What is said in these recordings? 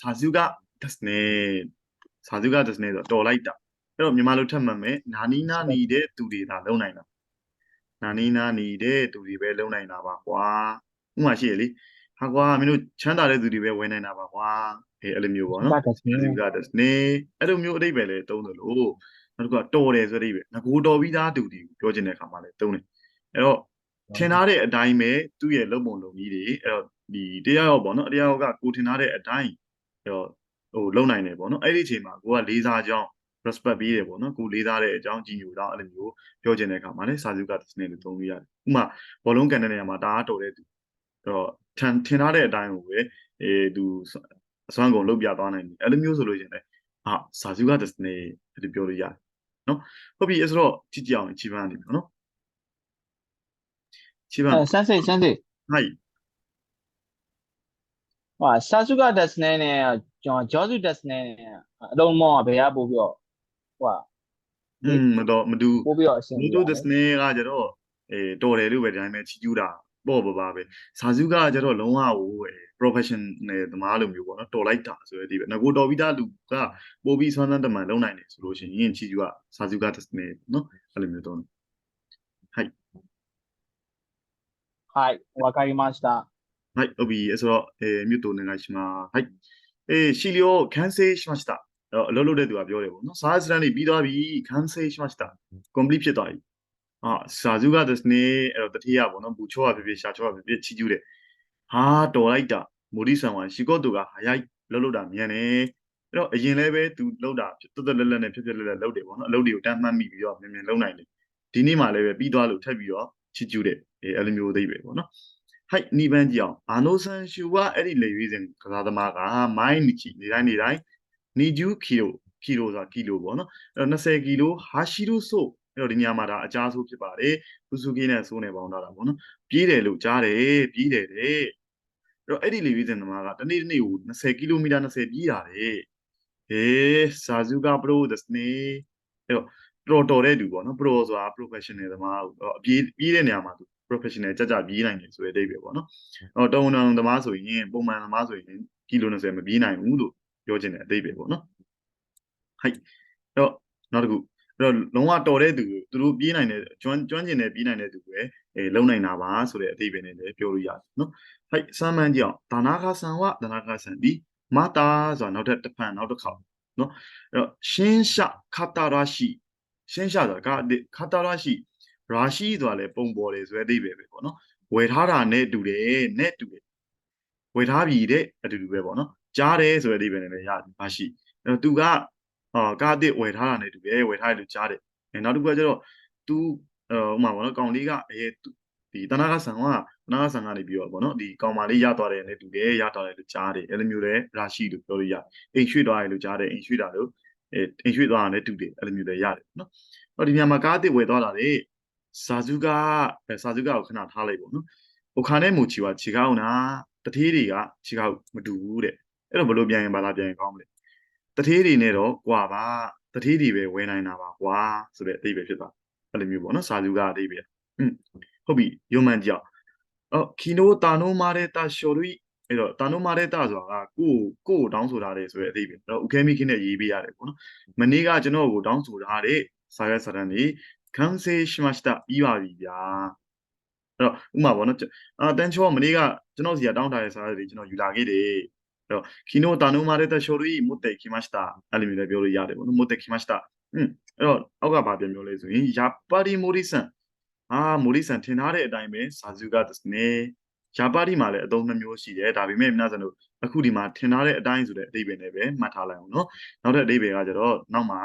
စာစုကဒက်စနေစာစုကဒက်စနေဆိုတော့တော်လိုက်တာအဲ့တော့မြန်မာလိုထပ်မှတ်မယ်နာနီနာနေတဲ့သူတွေဒါလုံနိုင်တာနာနီနာနေတဲ့သူတွေပဲလုံနိုင်တာပါကွာဥပမာရှိရလေဟာကွာမင်းတို့ချမ်းသာတဲ့သူတွေပဲဝယ်နိုင်တာပါကွာအေးအဲ့လိုမျိုးပေါ့နော်ဒါတက်စနေစာစုကဒက်စနေအဲ့လိုမျိုးအဓိပ္ပာယ်လေသုံးတယ်လို့နောက်တစ်ခုကတော်တယ်ဆိုတဲ့အဓိပ္ပာယ်ငကိုတော်ပြီးသားသူတွေပြောချင်တဲ့အခါမှာလေသုံးတယ်အဲ့တော့ထင်ထားတဲ့အတိုင်းပဲသူ့ရဲ့လုံပုံလုံကြီးတွေအဲ့တော့ဒီတရားရောက်ပေါ့နော်တရားရောက်ကကိုထင်ထားတဲ့အတိုင်းအဲ့ တော့ဟိုလုံနိုင်တယ်ပေါ့နော်အဲ့ဒီအချိန်မှာကိုကလေးစားကြောင်း respect ပေးတယ်ပေါ့နော်ကိုလေးစားတဲ့အကြောင်းကြီးညိုတော့အဲ့လိုမျိုးပြောချင်တဲ့အခါမှာလည်းစာစုကတစ်စနေလို့သုံးလို့ရတယ်ဥပမာဘောလုံးကန်တဲ့နေရာမှာဒါအားတော်တဲ့သူအဲ့တော့ထင်ထင်ထားတဲ့အတိုင်းကိုပဲအဲသူအစွမ်းကုန်လုပ်ပြသွားနိုင်တယ်အဲ့လိုမျိုးဆိုလို့ရှရင်လည်းအာစာစုကတစ်စနေလို့ပြောလို့ရတယ်နော်ဟုတ်ပြီအဲ့ဆိုတော့ကြည့်ကြအောင်ခြေပန်းနေပြီနော်ခြေပန်းအဲဆန်းစိတ်ဆန်းစိတ်はい。 ဟိုဆာစုကတက်စနေနဲ့ကျွန်တော်ဂျောစုတက်စနေနဲ့အလုံးမောကဘယ်ကပို့ပြီးတော့ဟို อืมမတော့မတူ ပို့ပြီးတော့အဆင် မ ပြေ တူဒစနေကကျတော့အဲတော်တယ်လို့ပဲဒီတိုင်းပဲချီကျူးတာပေါ့ပါပါပဲဇာစုကကျတော့လုံးဝဟိုအဲ professional သမားလိုမျိုးပေါ့နော်တော်လိုက်တာဆိုရတဲ့ဒီပဲငကိုတော်ပြီးသားလူကပို့ပြီးဆွမ်းသန်းတမန်လုံးနိုင်တယ်ဆိုလို့ရှိရင်ချီကျူးကဇာစုကဒစနေနော်အဲ့လိုမျိုးတော့はいはいわかりました はい、オビー、その、えー、ミュートお願いします。はい。えー、資料完成しました。あロロレドはပြောတယ်ပေါ့နော်စာစရန်လေးပြီးသွားပြီ完成しました complete ဖြစ်သွားပြီအာစာစုကですねအဲ့တော့တတိယပေါ့နော်ဘူချောကဖြစ်ဖြစ်ရှာချောကဖြစ်ဖြစ်ချီကျူးတယ်ဟာတော်လိုက်တာမိုဒီဆန်ကရှီကော့တူကဟာရိုက်လှုပ်လှုပ်တာမြန်တယ်အဲ့တော့အရင်လည်းပဲသူလှုပ်တာတွတ်တွတ်လက်လက်နဲ့ဖြစ်ဖြစ်လက်လက်လှုပ်တယ်ပေါ့နော်အလုပ်တွေကိုတန်းမှတ်မိပြီးတော့မြန်မြန်လှုပ်နိုင်တယ်ဒီနေ့မှလည်းပဲပြီးသွားလို့ထပ်ပြီးတော့ချီကျူးတယ်အဲအဲ့လိုမျိုးအသေးပဲပေါ့နော် ဟိုက်နီးပန်းကြည့်အောင်ဘာနိုဆန်ရှူကအဲ့ဒီလေရွေးစဉ်ကစားသမားကမိုင်းနီချီနေတိုင်းနေတိုင်းနီဂျူကီလိုကီလိုဆိုတာကီလိုပေါ့နော်အဲ့တော့20ကီလိုဟာရှိရိုဆိုအဲ့တော့ဒီညမှာဒါအကြဆိုးဖြစ်ပါတယ်ဘူဇူကီနဲ့ဆိုးနေပေါင်းတော့တာပေါ့နော်ပြေးတယ်လို့ကြားတယ်ပြေးတယ်တဲ့အဲ့တော့အဲ့ဒီလေရွေးစဉ်သမားကတနေ့တနေ့ကို20ကီလိုမီတာ20ပြေးတာတဲ့ဟေးဆာဇူကပရိုဒစ်နေအဲ့တော့တော်တော်တဲ့သူပေါ့နော်ပရိုဆိုတာ professional သမားဟုတ်အပြေးပြေးတဲ့နေရာမှာသူ professional ကြကြပြေးနိုင်တယ်ဆိုတဲ့အဓိပ္ပာယ်ပေါ့နော်။အော်တုံတုံသမားဆိုရင်ပုံမှန်သမားဆိုရင်ကီလို20မပြေးနိုင်ဘူးလို့ပြောချင်တဲ့အဓိပ္ပာယ်ပေါ့နော်။ဟိုက်အဲ့တော့နောက်တစ်ခုအဲ့တော့လုံးဝတော်တဲ့သူကိုသူတို့ပြေးနိုင်တဲ့ကျွမ်းကျွမ်းကျင်တဲ့ပြေးနိုင်တဲ့သူပဲအဲလုံနိုင်တာပါဆိုတဲ့အဓိပ္ပာယ်နဲ့လည်းပြောလို့ရတယ်နော်။ဟိုက်စမ်းမှန်းကြည့်အောင်ဒါနာခါဆန်ဝဒါနာခါဆန်ဒီမတာဆိုတာနောက်ထပ်တစ်ဖန်နောက်တစ်ခေါက်နော်။အဲ့တော့ရှင်းရှခတာရာရှိရှင်းရှဆိုတာကခတာရာရှိ ရာရှိဆိုတာလည်းပုံပေါ်တယ်ဆိုတဲ့အဓိပ္ပာယ်ပဲပေါ့နော်။ဝယ်ထားတာနဲ့တူတယ်နဲ့တူတယ်ဝယ်ထားပြီတဲ့အတူတူပဲပေါ့နော်။ကြားတယ်ဆိုတဲ့အဓိပ္ပာယ်နဲ့လည်းရတယ်ရာရှိ။အဲ့တော့သူကအာကားအစ်ဝယ်ထားတာနဲ့တူတယ်ဝယ်ထားတယ်လို့ကြားတယ်။အဲနောက်တစ်ခုကကျတော့ तू ဟိုမှာပေါ့နော်ကောင်လေးကအဲဒီတနာကဆန်ကတနာကဆန်ကနေပြီးတော့ပေါ့နော်ဒီကောင်မလေးရသွားတယ်နဲ့တူတယ်ရသွားတယ်လို့ကြားတယ်အဲ့လိုမျိုးလဲရာရှိလို့ပြောလို့ရတယ်အိမ်ရွှေ့သွားတယ်လို့ကြားတယ်အိမ်ရွှေ့တာလို့အဲအိမ်ရွှေ့သွားတာနဲ့တူတယ်အဲ့လိုမျိုးလဲရတယ်နော်တော့ဒီညမှာကားအစ်ဝယ်သွားတာလေ စာစုကစာစုကကိုခဏထားလိုက်ပေါ့နော်ဟိုခါနဲ့မူချီကခြေကောက်နာတထေးတွေကခြေကောက်မတူဘူးတဲ့အဲ့တော့ဘလို့ပြန်ရင်ဘာလာပြန်ရင်ကောင်းမလဲတထေးတွေနဲ့တော့ကွာပါတထေးတွေပဲဝယ်နိုင်တာပါကွာဆိုတဲ့အသေးပဲဖြစ်သွားအဲ့လိုမျိုးပေါ့နော်စာစုကအသေးပဲอืมဟုတ်ပြီယုံမှန်ကြောက်အော်ခီနိုတာနိုမာရဲတာရှော်ရီအဲ့တော့တာနိုမာရဲတာဆိုတာကကိုကိုကိုတောင်းဆိုထားတယ်ဆိုတဲ့အသေးပဲအဲ့တော့ဥခဲမိခင်းနဲ့ရေးပေးရတယ်ပေါ့နော်မနေ့ကကျွန်တော်ကိုတောင်းဆိုထားတဲ့စာရွက်စာတမ်းတွေ 完成しましたပြီးပါပြီဗျာအဲ့တော့ဥမာပေါ့နော်အာတန်ချောမနေ့ကကျွန်တော်စီကတောင်းထားတဲ့စာရွက်တွေကျွန်တော်ယူလာခဲ့တယ်အဲ့တော့ခီနိုတာနိုမာရဲတာရှော်ရီ持ってきましたအဲ့လိုမျိုးလည်းပြောလို့ရတယ်ပေါ့နော်持ってきましたอืมအဲ့တော့အောက်ကဘာပြန်ပြောလဲဆိုရင်やっぱりモリさんအာမိုရီဆန်ထင်ထားတဲ့အတိုင်းပဲစာစုကですねယာပါတီမှာလည်းအသုံးနှမျိုးရှိတယ်ဒါပေမဲ့မနာစံတို့အခုဒီမှာထင်ထားတဲ့အတိုင်းဆိုတဲ့အဓိပ္ပာယ်နဲ့ပဲမှတ်ထားလိုက်အောင်နော်နောက်တဲ့အဓိပ္ပာယ်ကကျတော့နောက်မှာ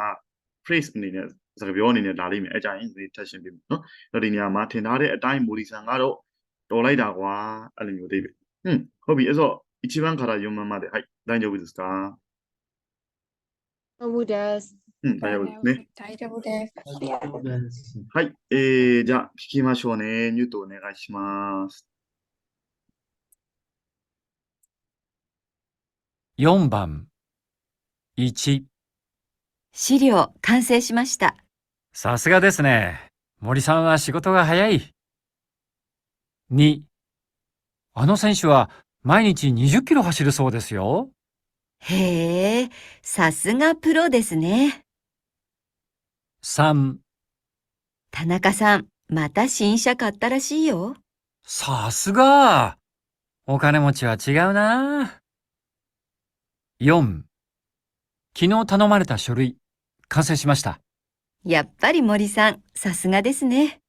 phrase အနေနဲ့ စကားပြောအနေနဲ့လာလိမ့်မယ်အကြိုင်ဒီ tension ပြမယ်နော်အဲ့တော့ဒီနေရာမှာထင်ထားတဲ့အတိုင်းမိုရီဆန်ကတော့တော်လိုက်တာကွာအဲ့လိုမျိုးအဓိပ္ပာယ်ဟွန်းဟုတ်ပြီအဲ့တော့一番から読むまではい大丈夫ですかそうです。うん大丈夫ですね大丈夫です。ありがとうはい、えー、じゃあ聞きましょうね。ニュートお願いします。 4番1資料完成しました。 さすがですね。森さんは仕事が早い。2あの選手は毎日20キロ走るそうですよ。へへえ、さすがプロですね。3、田中さん、また新車買ったらしいよ。さすがお金持ちは違うな。4、昨日頼まれた書類、完成しました。やっぱり森さん、さすがですね。